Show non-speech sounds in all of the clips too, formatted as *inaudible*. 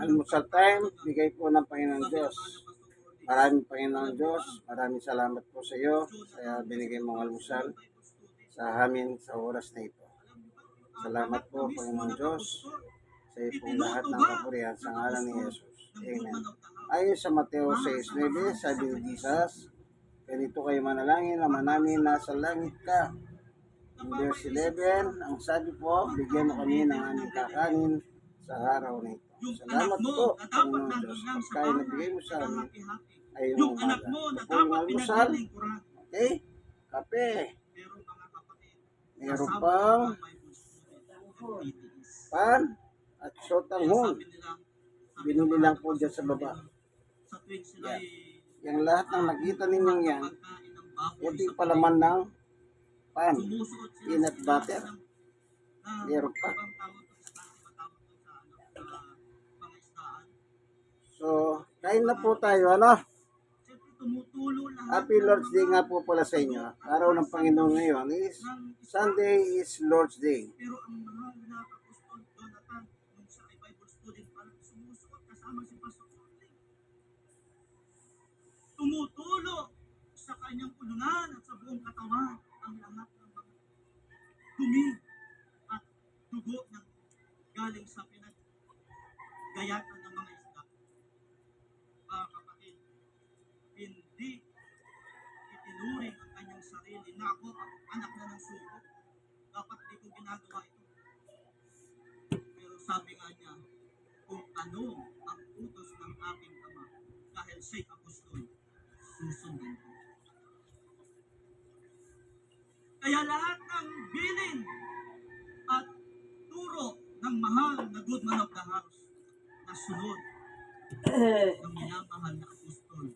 almusal time, bigay po ng Panginoon Diyos. Maraming Panginoon Diyos, maraming salamat po sa iyo sa binigay mong almusal sa amin sa oras na ito. Salamat po Panginoon Diyos sa iyo pong lahat ng kapurihan sa ngalan ni Jesus. Amen. Ayon sa Mateo 6.9, sabi ni Jesus, ganito kayo manalangin, Ama namin nasa langit ka. In verse 11, ang sabi po, bigyan mo kami ng aming kakanin sa araw na ito. Yung anak mo na dapat nandun lang sa bahay, mo sa amin ay yung anak mo na dapat pinaglilingkuran. Okay? Kape. Pero mga kapatid, Meron pang pan at Kaya sotanghon. sabi nila, sabi Binili ng lang po dyan sa baba. Sa tuwing sila ay Yung lahat ng nakita ninyong yan, ito yung palaman ng pan. Peanut butter. Meron pa. So, kain na po tayo, ano? Happy Lord's Day mga- nga po pala sa inyo. Araw ng Panginoon ngayon is. Sunday is Lord's Day. Pero ang na apostol Jonathan, nung siya ay Bible student, parang sumusuot kasama si Pastor Orly. Tumutulo sa kanyang kulungan at sa buong katawan ang lahat ng mga dumi at dugo ng galing sa pinaggayatan ng mga isda. Mga kapatid, hindi itinuring ang kanyang sarili na ako ang anak na ng suko dapat di ko ginagawa ito. Pero sabi nga niya, kung ano ang utos ng aking ama, dahil siya'y apostol, susundin ko. Kaya lahat ng bilin at turo ng mahal na good man of the house na sunod ng *clears throat* minamahal na apostol,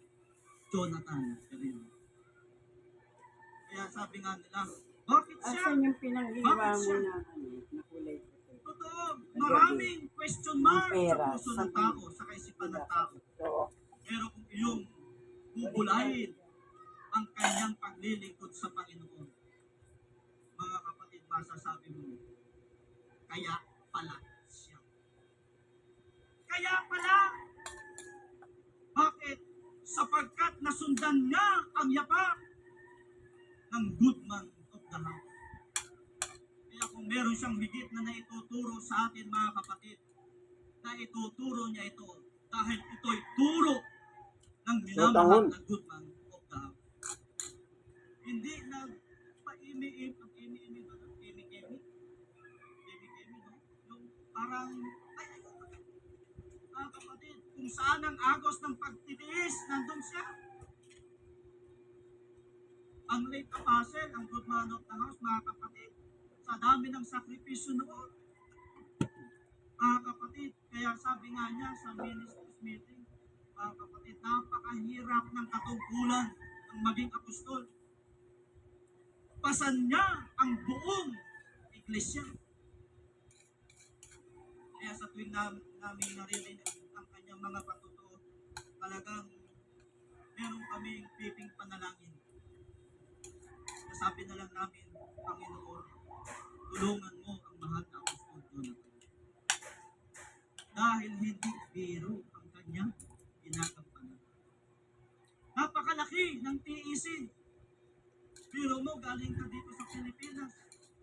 Jonathan Perillo. Kaya sabi nga nila, bakit siya? Asan yung pinanghiwa mo na ano, na kulay? Totoo, maraming question mark sa puso ng tao, sa kaisipan ng tao. Pero kung iyong bubulayin ang kanyang paglilingkod sa Panginoon, mga kapatid, masasabi mo, kaya pala siya. Kaya pala, bakit? Sapagkat nasundan niya ang yapak ng good man of the house. Kaya kung meron siyang higit na naituturo sa atin mga kapatid, na ituturo niya ito dahil ito'y turo ng minamahal tanghon. na good man of the house. Hindi na paimi-im, ang imi-imi ba? Imi-imi? Imi-imi, no? Yung parang, ay, ay, mga kapatid, kung saan ang agos ng pagtitiis, nandun siya. Ang late apostle, ang good man of the house, mga kapatid, sa dami ng sakripisyo noon. Mga kapatid, kaya sabi nga niya sa ministers meeting, mga kapatid, napakahirap ng katungkulan ng maging apostol. Pasan niya ang buong iglesia. Kaya sa tuwing nam, namin naririnig ang kanyang mga patutuo, talagang meron kaming piping panalangin. Nasabi na lang namin, Panginoon, tulungan mo ang mahal na apostol Jonathan. Dahil hindi biro ang kanyang ginagampanan. Napakalaki ng TEC. Biro mo, galing ka dito sa Pilipinas.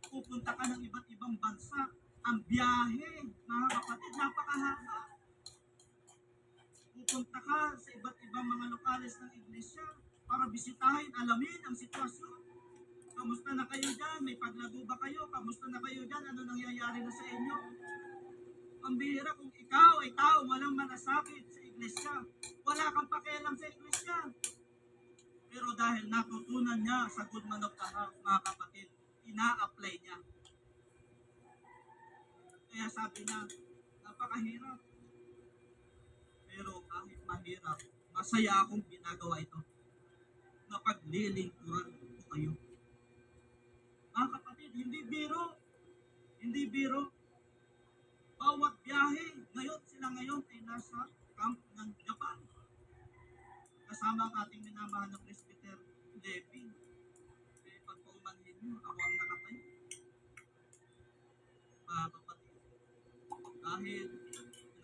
Pupunta ka ng iba't ibang bansa. Ang biyahe, mga kapatid, napakahaba. Pupunta ka sa iba't ibang mga lokales ng iglesia para bisitahin, alamin ang sitwasyon. Kamusta na kayo dyan? May paglago ba kayo? Kamusta na kayo dyan? Ano nangyayari na sa inyo? Ang bihira kung ikaw ay tao walang malasakit sa iglesia. Wala kang pakialam sa iglesia. Pero dahil natutunan niya sa good man of the house, mga kapatid, ina-apply niya. Kaya sabi niya, napakahirap. Pero kahit mahirap, masaya akong ginagawa ito. Na paglilingkuran ko kayo. Hindi biro. Bawat biyahe, ngayon sila ngayon ay nasa camp ng Japan. Kasama ang ating minamahal na Presbyter Levi. Eh, pagpaumanhin niyo, ako ang nakatayo. Mga kapatid, dahil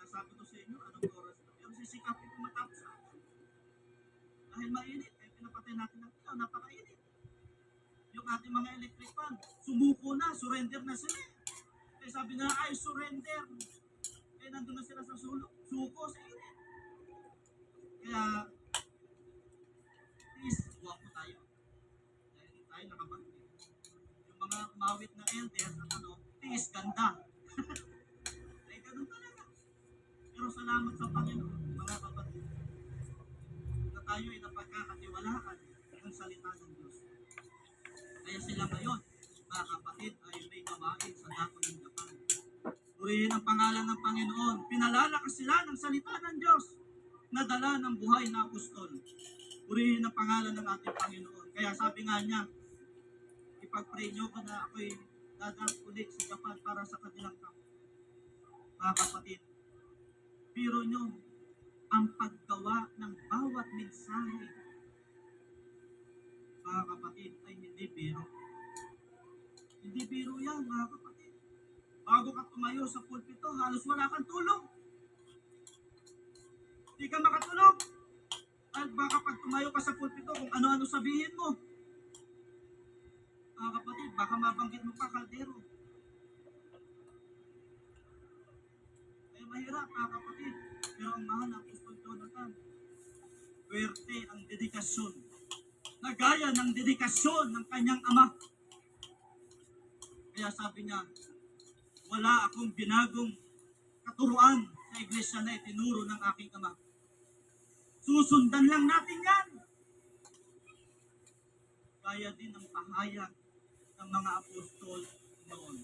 sabi ko sa inyo, anong oras na. Pero sisikapin ko matapos sa akin. Dahil mainit, eh, pinapatay natin ng ilaw, napakainit. Yung ating mga electric fan, sumuko na, surrender na sila. Eh. Sabi na, ay surrender. Eh, nandun na sila sa sulok, suko sa init. Kaya, please, huwag po tayo. Dahil hindi tayo nakabangkit. Yung mga umawit na elders, at ano, tiis ganda. *laughs* Ay, ganun talaga. Pero salamat sa Panginoon, mga kapatid, na tayo ay napagkakatiwalaan ng salita ng Diyos. Kaya sila ngayon, mga kapatid, ay may gawain sa dako ng Japan. Purihin ang pangalan ng Panginoon. Pinalalakas sila ng salita ng Diyos na dala ng buhay na apostol. Purihin ang pangalan ng ating Panginoon. Kaya sabi nga niya, ipag-pray nyo ko na ako'y dadang ulit sa Japan para sa kanilang kamp. Mga kapatid, biro nyo ang paggawa ng bawat mensahe. Mga kapatid, ay hindi biro. Hindi biro yan, mga kapatid. Bago ka tumayo sa pulpito, halos wala kang tulog. Hindi ka makatulog. At baka pag tumayo ka sa pulpito, kung ano-ano sabihin mo. Mga kapatid, baka mabanggit mo pa kaldero. Ay mahirap, mga kapatid. Pero ang mahal ng Apostol Jonathan, Puwerte ang dedikasyon. Nagaya ng dedikasyon ng kanyang ama. Kaya sabi niya, wala akong binagong katuruan sa iglesia na itinuro ng aking ama. Susundan lang natin yan. Kaya din ang pahayag ng mga apostol noon.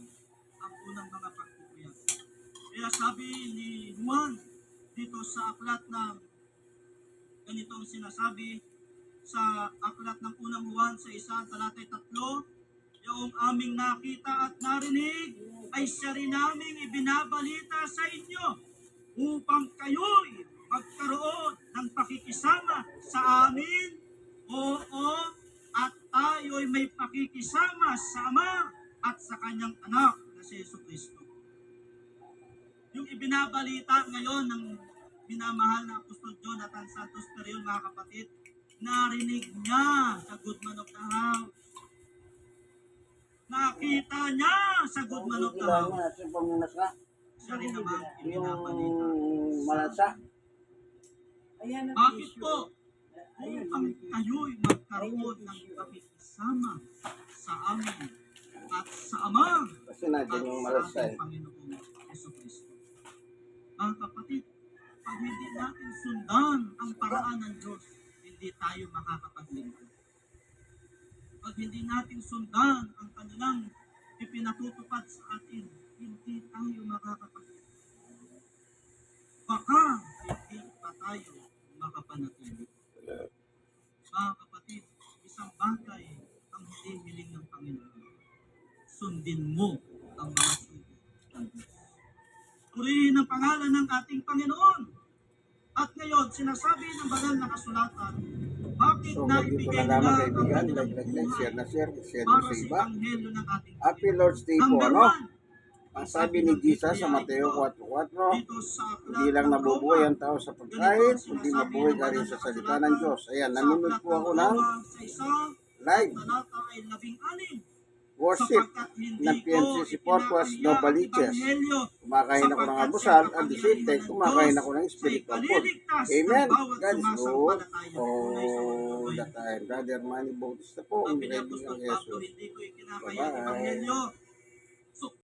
Ang unang mga pagpupuyat. Kaya sabi ni Juan dito sa aklat ng ganito ang sinasabi sa aklat ng unang Juan sa isa talatay tatlo yung aming nakita at narinig ay siya rin naming ibinabalita sa inyo upang kayo'y magkaroon ng pakikisama sa amin. Oo, at tayo'y may pakikisama sa Ama at sa kanyang anak na si Yesu Kristo. Yung ibinabalita ngayon ng minamahal na Apostol Jonathan Santos Perion, mga kapatid, narinig niya sa Good Man of the House. Nakita niya sa Good Man House. na, sa pamunas na. Siya rin naman. Ayan ang Bakit issue. po? Issue. kayo'y magkaroon ng pakikisama sa amin at sa Ama Kasi natin yung at sa eh. ating Panginoong Yeso Kristo. Mga kapatid, pag hindi natin sundan ang paraan ng Diyos, hindi tayo makakapaglingkod. Pag hindi natin sundan ang kanilang ipinatutupad sa atin, hindi tayo makakapaglingkod. Baka hindi pa tayo makapanatili. Mga kapatid, isang bagay ang hindi hiling ng Panginoon. Sundin mo ang mga sugo ng Diyos. Purihin ang pangalan ng ating Panginoon. At ngayon, sinasabi ng banal na kasulatan, So, na na lamang ang kaibigan. kanilang Like, share na share. Share para sa iba. Happy Lord's Day po, ano? Ang sabi ni Jesus sa Mateo 4.4, dito sa aklat Hindi lang ng nabubuhay ang tao sa pagkain, kundi mabuhay ka rin sa salita ng Diyos. Ayan, nanonood po ako ng live worship ng PNCC Purpose No ang Baliches. Kumakain ako ng abusal at the same time, kumakain ako ng spiritual food. Amen. God is good all the time. Brother Manny Bautista po, ang ready ng Jesus. ang Bye-bye.